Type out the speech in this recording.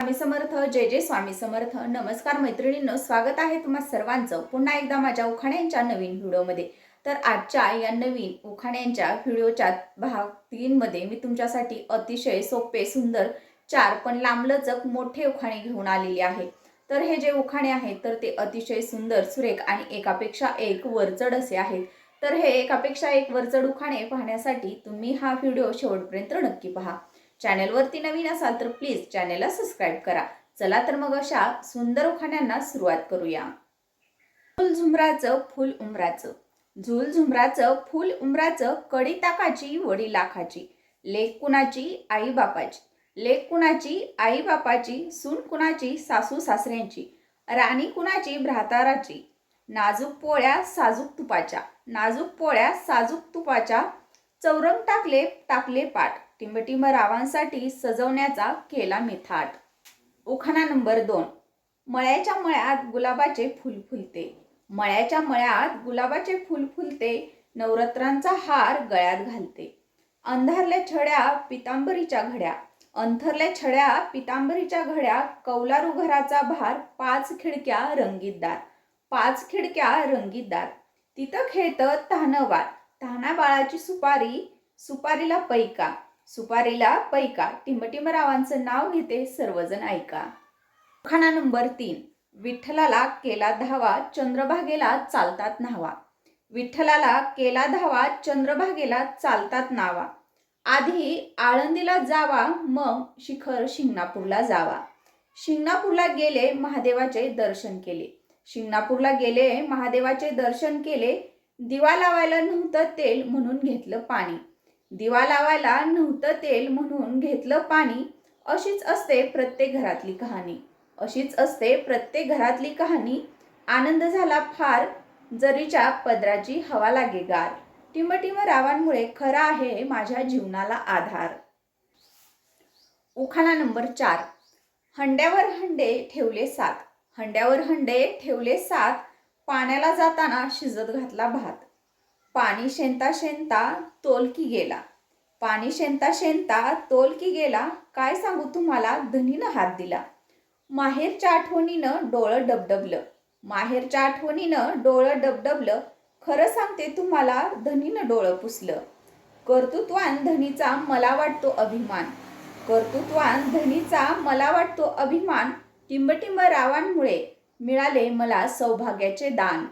स्वामी समर्थ जय जय स्वामी समर्थ. नमस्कार मैत्रिणींनो स्वागत आहे तुम्हा सर्वांचं पुन्हा एकदा माझ्या उखाण्यांच्या नवीन व्हिडिओमध्ये. तर आजच्या या नवीन उखाण्यांच्या व्हिडिओच्या भाग तीनमध्ये मी तुमच्यासाठी अतिशय सोपे सुंदर चार पण लांबलचक मोठे उखाणे घेऊन आलेले आहे. तर हे जे उखाणे आहेत तर ते अतिशय सुंदर सुरेख आणि एकापेक्षा एक वरचढ असे आहेत. तर हे एकापेक्षा एक वरचढ उखाणे पाहण्यासाठी तुम्ही हा व्हिडिओ शेवटपर्यंत नक्की पहा. चॅनेलवरती नवीन असाल तर प्लीज चॅनेलला सबस्क्राईब करा. चला तर मग अशा सुंदर उखाण्यांना सुरुवात करूया. झुल झुमराचं फुल उमराचं. झुल झुमराचं फुल उमराचं कडी ताकाची वडी लाखाची लेक कुणाची? आई बापाची लेक कुणाची? आई बापाची सून कुणाची? सासू सासऱ्यांची. राणी कुणाची? भ्राताराची. नाजूक पोळ्या साजूक तुपाच्या. नाजूक पोळ्या साजूक तुपाच्या. चौरंग टाकले टाकले पाठ. टिंबटिंब रावांसाठी सजवण्याचा केला मिथाट. उखाणा नंबर दोन. मळ्याच्या मळ्यात गुलाबाचे फुल फुलते. मळ्याच्या मळ्यात गुलाबाचे फुल फुलते नवरात्रांचा हार गळ्यात घालते. अंधारल्या छड्या पितांबरीच्या घड्या. अंथरल्या छड्या पितांबरीच्या घड्या कौलारू घराचा भार पाच खिडक्या रंगीतदार पाच खिडक्या रंगीतदार तिथं खेळतं तहानवार तहाना बाळाची सुपारी सुपारीला पैका. सुपारीला पैका टिंबटिंबरावांचं नाव घेते सर्वजण ऐका. खाना नंबर तीन. विठ्ठलाला केला धावा चंद्रभागेला चालतात न्हावा. विठ्ठलाला केला धावा चंद्रभागेला चालतात नावा आधी आळंदीला जावा मग शिखर शिंगणापूरला जावा. शिंगणापूरला गेले महादेवाचे दर्शन केले. शिंगणापूरला गेले महादेवाचे दर्शन केले. दिवा लावायला नव्हतं तेल म्हणून घेतलं पाणी. दिवा लावायला नव्हतं तेल म्हणून घेतलं पाणी अशीच असते प्रत्येक घरातली कहाणी. अशीच असते प्रत्येक घरातली कहाणी. आनंद झाला फार जरीच्या पदराची हवा लागे गार. टिमटिम रावांमुळे खरा आहे माझ्या जीवनाला आधार. उखाणा नंबर चार. हंड्यावर हंडे ठेवले सात. हंड्यावर हंडे ठेवले सात. पाण्याला जाताना शिजत घातला भात. पाणी शेंता शेंता तोलकी गेला. पाणी शेंता शेंता तोलकी गेला काय सांगू तुम्हाला? धनीनं हात दिला. माहेरच्या आठवणीनं डोळं डबडबलं. माहेरच्या आठवणीनं डोळं डबडबलं. खरं सांगते तुम्हाला धनीनं डोळं पुसलं. कर्तृत्वान धनीचा मला वाटतो अभिमान. कर्तृत्वान धनीचा मला वाटतो अभिमान. टिंबटिंब रावांमुळे मिळाले मला सौभाग्याचे दान.